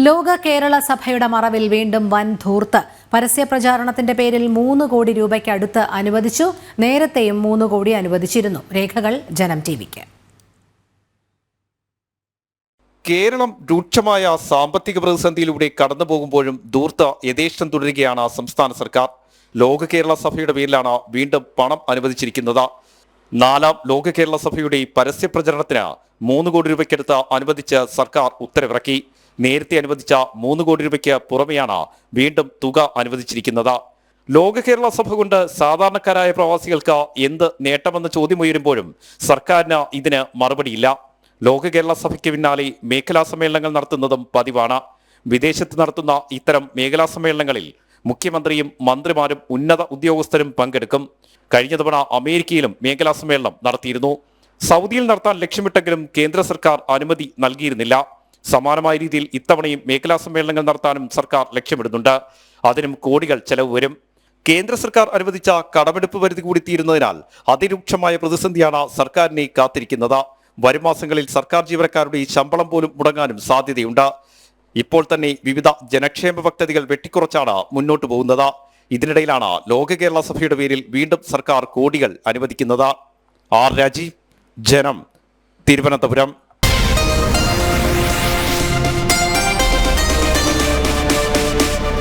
ലോക കേരള സഭയുടെ മറവിൽ വീണ്ടും വൻ ധൂർത്ത്. പരസ്യ പ്രചാരണത്തിന്റെ പേരിൽ മൂന്ന് കോടി രൂപയ്ക്ക് അടുത്ത് അനുവദിച്ചു. നേരത്തെയും മൂന്ന് കോടി അനുവദിച്ചിരുന്നു. രേഖകൾ ജനം ടിവിക്ക്. കേരളം രൂക്ഷമായ സാമ്പത്തിക പ്രതിസന്ധിയിലൂടെ കടന്നു പോകുമ്പോഴും ധൂർത്ത് യഥേഷ്ടം തുടരുകയാണ് സംസ്ഥാന സർക്കാർ. ലോക കേരള സഭയുടെ പേരിലാണ് വീണ്ടും പണം അനുവദിച്ചിരിക്കുന്നത്. നാലാം ലോക കേരള സഭയുടെ പരസ്യ പ്രചരണത്തിന് മൂന്ന് കോടി രൂപയ്ക്കടുത്ത് അനുവദിച്ച് സർക്കാർ ഉത്തരവിറക്കി. നേരത്തെ അനുവദിച്ച മൂന്ന് കോടി രൂപയ്ക്ക് പുറമെയാണ് വീണ്ടും തുക അനുവദിച്ചിരിക്കുന്നത്. ലോക കേരള സഭ കൊണ്ട് സാധാരണക്കാരായ പ്രവാസികൾക്ക് എന്ത് നേട്ടമെന്ന ചോദ്യം ഉയരുമ്പോഴും സർക്കാരിന് ഇതിന് മറുപടിയില്ല. ലോക കേരള സഭയ്ക്ക് പിന്നാലെ മേഖലാ സമ്മേളനങ്ങൾ നടത്തുന്നതും പതിവാണ്. വിദേശത്ത് നടത്തുന്ന ഇത്തരം മേഖലാ സമ്മേളനങ്ങളിൽ മുഖ്യമന്ത്രിയും മന്ത്രിമാരും ഉന്നത ഉദ്യോഗസ്ഥരും പങ്കെടുക്കും. കഴിഞ്ഞ തവണ അമേരിക്കയിലും മേഖലാ സമ്മേളനം നടത്തിയിരുന്നു. സൗദിയിൽ നടത്താൻ ലക്ഷ്യമിട്ടെങ്കിലും കേന്ദ്ര സർക്കാർ അനുമതി നൽകിയിരുന്നില്ല. സമാനമായ രീതിയിൽ ഇത്തവണയും മേഖലാ സമ്മേളനങ്ങൾ നടത്താനും സർക്കാർ ലക്ഷ്യമിടുന്നുണ്ട്. അതിനും കോടികൾ ചെലവ് വരും. കേന്ദ്ര സർക്കാർ അനുവദിച്ച കടമെടുപ്പ് പരിധി കൂടി തീരുന്നതിനാൽ അതിരൂക്ഷമായ പ്രതിസന്ധിയാണ് സർക്കാരിനെ കാത്തിരിക്കുന്നത്. വരും മാസങ്ങളിൽ സർക്കാർ ജീവനക്കാരുടെ ശമ്പളം പോലും മുടങ്ങാനും സാധ്യതയുണ്ട്. ഇപ്പോൾ തന്നെ വിവിധ ജനക്ഷേമ പദ്ധതികൾ വെട്ടിക്കുറച്ചാണ് മുന്നോട്ടു പോകുന്നത്. ഇതിനിടയിലാണ് ലോക കേരള സഭയുടെ പേരിൽ വീണ്ടും സർക്കാർ കോടികൾ അനുവദിക്കുന്നത്. ആർ രാജീവ് ജനം തിരുവനന്തപുരം.